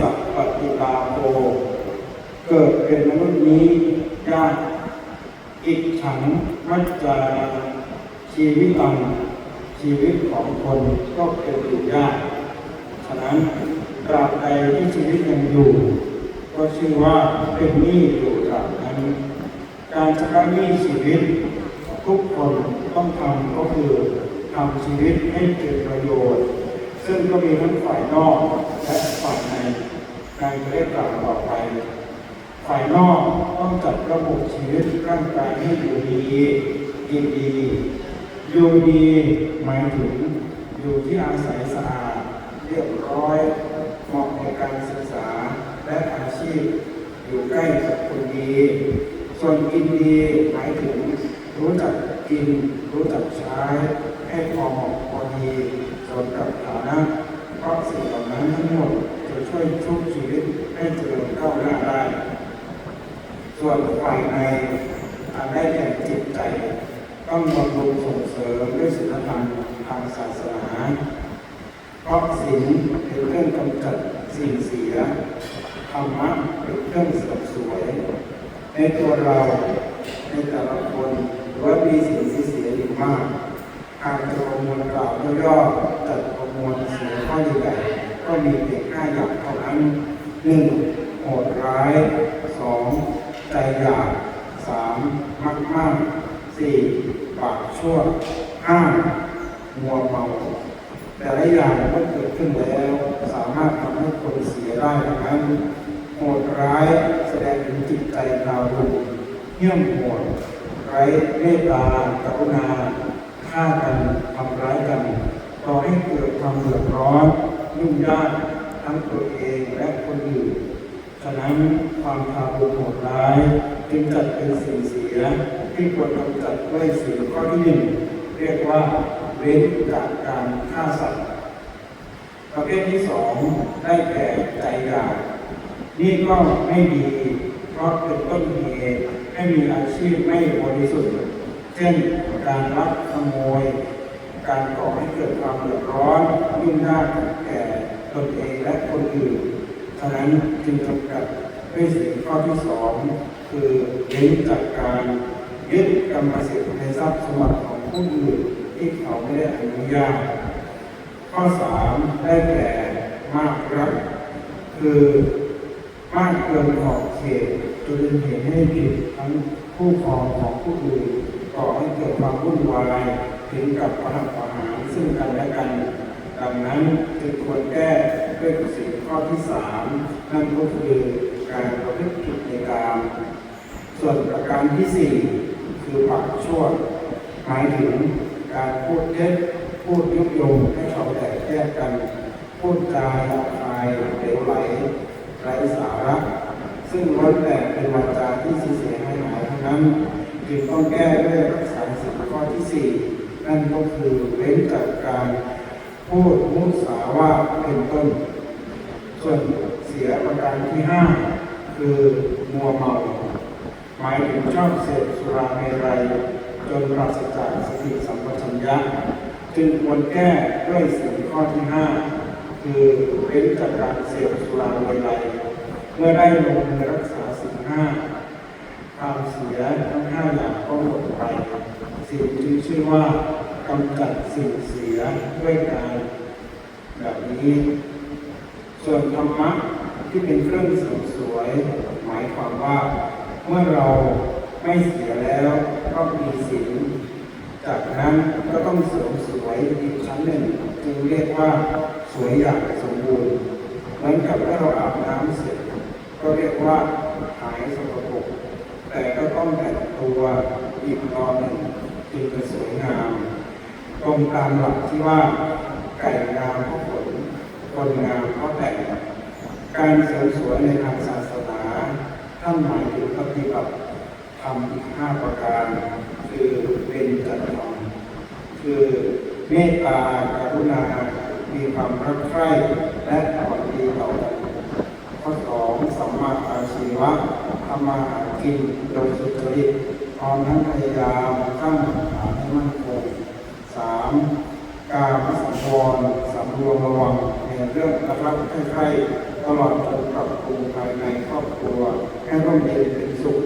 สัพปฏิลาโภเกิดเป็นมนุษย์นี้ยากอิจฉันมัจจาชีวิตังชีวิตของคนก็เป็นอยู่ยากฉะนั้นตราบใดที่ชีวิตยังอยู่ ก็ชื่อว่าเป็นหนี้อยู่ตราบนั้น การชำระหนี้ชีวิต ทุกคนต้องทำก็คือทำชีวิตให้เกิดประโยชน์ ซึ่งก็มีทั้งฝ่ายนอก การะได้กล่าต่อไป ฝ่ายนอกต้องจัดระบบชีวิตร่างกายให้อยู่ดีกินดีอยู่ดีหมายถึงอยู่ที่อาศัยสะอาดเรียบร้อยเหมาะในการศึกษาและอาชีพอยู่ใกล้กับคนดี ส่วนกินดีหมายถึงรู้จักกินรู้จักใช้ให้พอเหมาะพอดีสมกับฐานะเพราะสิ่งเหล่านั้นทั้งหมด ช่วยชุบชีวิตให้เจริญก้าวหน้าได้ส่วนฝ่ายในอันได้แก่จิตใจ ต้องบำรุงส่งเสริมด้วยศีลธรรมทางศาสนาเพราะศีลเป็นเครื่องกำจัดสิ่งเสียธรรมะเป็นเครื่องเสริมสวย ในตัวเราในแต่ละคนล้วนมีสิ่งที่เสียอยู่มากหากจะประมวลกล่าวย่อๆจัดประมวลเสียข้อใหญ่ ก็มีเพียงห้าอย่างเท่านั้นหนึ่งโหดร้ายสองใจหยาบสามมักมากสี่ปากชั่วห้ามัวเมาแต่ละอย่างเมื่อเกิดขึ้นแล้ว สามารถทำให้คนเสียได้ดังนั้นโหดร้ายแสดงถึงจิตใจดาดุเหี้ยมโหดไร้เมตตากรุณาฆ่ากันทำร้ายกันก่อให้เกิดความเดือดร้อน ยุ่งยากทั้งตัวเองและคนอื่น ฉะนั้นความทารุณโหดร้ายจึงจัดเป็นสิ่งเสียที่ควรกำจัดด้วยสิ่งข้อที่หนึ่งเรียกว่าเว้นจากการฆ่าสัตว์ประเภทที่สองได้แก่ใจอยากนี่ก็ไม่ดีเพราะเป็นต้นเหตุให้มีอาชีพไม่บริสุทธิ์ เช่นการลักขโมย การก่อให้เกิดความเดือดร้อนยุ่งยากแก่ตนเองและคนอื่นฉะนั้นจึงจำกัดด้วยสิ่งข้อที่สองคือเว้นจากการยึดกรรมสิทธิ์ในทรัพย์สมบัติของผู้อื่นที่เขาไม่ได้อนุญาตข้อสามได้แก่มากรักคือมากเกินขอบเขตจนเป็นเหตุให้ผิดทั้งผู้ครองของผู้อื่น วุ่นวายถึงกับประหัตประหารซึ่งกันและกัน ดังนั้นจึงควรแก้ด้วยสิ่งข้อที่สามนั่นก็คือการประพฤติผิดในกามส่วนประการที่สี่คือปากชั่วหมายถึงการพูดเท็จพูดยุยงให้เขาแตกแยกกัน พูดจาหยาบคายเหลวไหลไร้สาระ ซึ่งล้วนแต่เป็นวาจาที่เสียหายหายทั้งนั้น จึงต้องแก้ด้วยรักษาสิ่งข้อที่สี่นั่นก็คือเว้นจากการพูดมุสาวาเป็นต้น ส่วนเสียประการที่ห้าคือมัวเมา หมายถึงชอบเสพสุราเมรัยจนปราศจากสติสัมปชัญญะจึงควรแก้ด้วยสิ่งข้อที่ห้าคือเว้นจากการเสพสุราเมรัยเมื่อได้ลงมือรักษาสิ่งห้า ความเสียทั้งห้าอย่างก็หมดไปสิ่งที่ชื่อว่ากำจัดสิ่งเสียด้วยการแบบนี้ ส่วนธรรมะที่เป็นเครื่องเสริมสวย หมายความว่า เมื่อเราไม่เสียแล้วก็มีศีลจากนั้นก็ต้องเสริมสวยอีกชั้นหนึ่งจึงเรียกว่าสวยอย่างสมบูรณ์เหมือนกับถ้าเราอาบน้ำเสร็จก็เรียกว่าหายส ต้องแต่งตัวอีกตอนหนึ่งจึงจะสวยงาม ตรงตามหลักที่ว่าไก่งามเพราะขนคนงามเพราะแต่ง การเสริมสวยในทางศาสนาท่านหมายถึงปฏิบัติทำอีกห้าประการ คือเป็นจัตธรรมคือเมตตากรุณา มีความรักใคร่และอ่อนดีต่อกันข้อ สัมมาอาชีวะทำมากินโดยสุจริตพร้อมทั้งพยายามตั้งฐานให้มั่นคงสามการสังวรสำรวมระวังในเรื่องรับใกล้ๆตลอดจนรุงภายในครอบครัวให้ร่มเย็นเป็นสุข